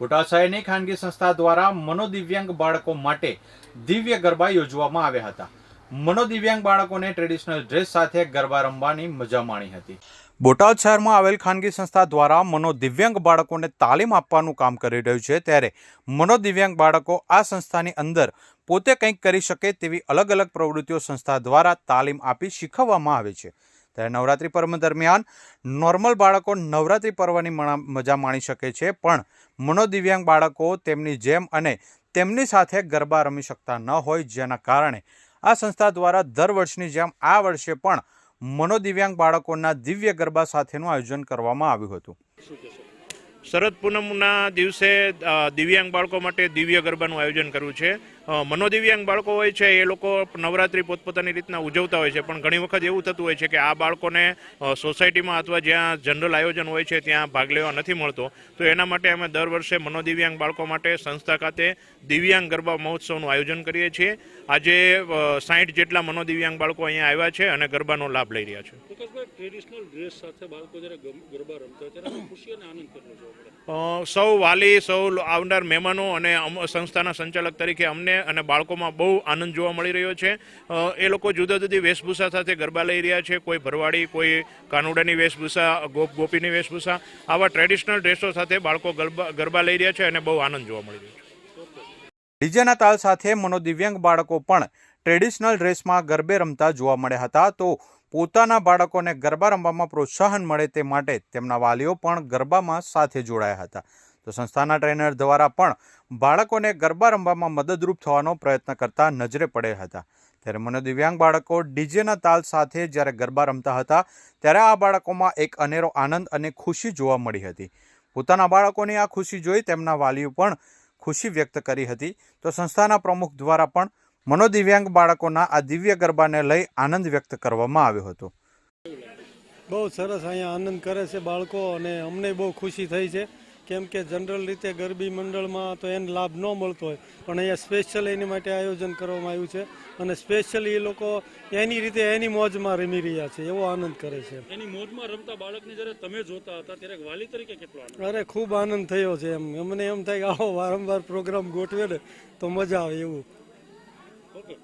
બોટાદ શહેરની ખાનગી સંસ્થા દ્વારા મનોદિવ્યાંગ બાળકો માટે દિવ્ય ગરબા યોજવામાં આવ્યા હતા. મનોદિવ્યાંગ બાળકોને ટ્રેડિશનલ ડ્રેસ સાથે ગરબા રમવાની મજા માણી હતી. બોટાદ શહેરમાં આવેલ ખાનગી સંસ્થા દ્વારા મનોદિવ્યાંગ બાળકોને તાલીમ આપવાનું કામ કરી રહ્યું છે. ત્યારે મનોદિવ્યાંગ બાળકો આ સંસ્થાની અંદર પોતે કંઈક કરી શકે તેવી અલગ અલગ પ્રવૃત્તિઓ સંસ્થા દ્વારા તાલીમ આપી શીખવવામાં આવે છે. ત્યારે નવરાત્રિ પર્વ દરમિયાન નોર્મલ બાળકો નવરાત્રિ પર્વની મજા માણી શકે છે, પણ મનોદિવ્યાંગ બાળકો તેમની જેમ અને તેમની સાથે ગરબા રમી શકતા ન હોય જેના કારણે આ સંસ્થા દ્વારા દર વર્ષની જેમ આ વર્ષે પણ મનોદિવ્યાંગ બાળકોના દિવ્ય ગરબા સાથેનું આયોજન કરવામાં આવ્યું હતું. શરદ પૂનમના દિવસે દિવ્યાંગ બાળકો માટે દિવ્ય ગરબાનું આયોજન કર્યું છે. મનોદિવ્યાંગ બાળકો હોય છે એ લોકો નવરાત્રિ પોતપોતાની રીતના ઉજવતા હોય છે પણ ઘણી વખત એવું થતું હોય છે કે આ બાળકોને સોસાયટીમાં અથવા જ્યાં જનરલ આયોજન હોય છે ત્યાં ભાગ લેવા નથી મળતો. તો એના માટે અમે દર વર્ષે મનોદિવ્યાંગ બાળકો માટે સંસ્થા ખાતે દિવ્યાંગ ગરબા મહોત્સવનું આયોજન કરીએ છીએ. આજે સાઠ જેટલા મનોદિવ્યાંગ બાળકો અહીંયા આવ્યા છે અને ગરબાનો લાભ લઈ રહ્યા છે. ટ્રેડિશનલ ડ્રેસ સાથે બાળકો ગરબા રમતા ત્યારે ખુશી અને આનંદ કેટલો જોવા મળે? અ, સૌ વાલી સૌ આવનાર મહેમાનો અને સંસ્થાના સંચાલક તરીકે અમને અને બાળકોમાં બહુ આનંદ જોવા મળી રહ્યો છે. એ લોકો જુદા જુદી વેશભૂષા સાથે ગરબા લઈ રહ્યા છે. કોઈ ભરવાડી, કોઈ કાનુડાની વેશભૂષા, ગોપ ગોપીની વેશભૂષા, આવા ટ્રેડિશનલ ડ્રેસો સાથે બાળકો ગરબા ગરબા લઈ રહ્યા છે અને બહુ આનંદ જોવા મળી રહ્યો છે. ડીજેના તાલ સાથે મનોદિવ્યાંગ બાળકો પણ ટ્રેડિશનલ ડ્રેસમાં ગરબે રમતા જોવા મળ્યા હતા. તો પોતાના બાળકોને ગરબા રમવામાં પ્રોત્સાહન મળે તે માટે તેમના વાલીઓ પણ ગરબામાં સાથે જોડાયા હતા. તો સંસ્થાના ટ્રેનર દ્વારા પણ બાળકોને ગરબા રમવામાં મદદરૂપ થવાનો પ્રયત્ન કરતા નજરે પડ્યા હતા. ત્યારે મનોદિવ્યાંગ બાળકો ડીજેના તાલ સાથે જ્યારે ગરબા રમતા હતા, ત્યારે આ બાળકોમાં એક અનેરો આનંદ અને ખુશી જોવા મળી હતી. પોતાના બાળકોની આ ખુશી જોઈ તેમના વાલીઓ પણ ખુશી વ્યક્ત કરી હતી. તો સંસ્થાના પ્રમુખ દ્વારા પણ મનોદિવ્યાંગ બાળકોના આ દિવ્ય ગરબાને લઈ આનંદ વ્યક્ત કરવામાં આવ્યો હતો. બહુ સરસ અહીંયા આનંદ કરે છે બાળકો અને અમને બહુ ખુશી થઈ છે. કેમ કે જનરલ રીતે ગરબી મંડળમાં તો એને લાભ ન મળતો હોય પણ અહીંયા સ્પેશિયલ એની માટે આયોજન કરવામાં આવ્યું છે અને સ્પેશિયલી એ લોકો એની રીતે એની મોજમાં રમી રહ્યા છે એવો આનંદ કરે છે. એની મોજમાં રમતા બાળકને જ્યારે તમે જોતા હતા ત્યારે વાલી તરીકે કેટલો અરે ખૂબ આનંદ થયો છે એમ. અમને એમ થાય કે આવો વારંવાર પ્રોગ્રામ ગોઠવે ને તો મજા આવે એવું. ઓકે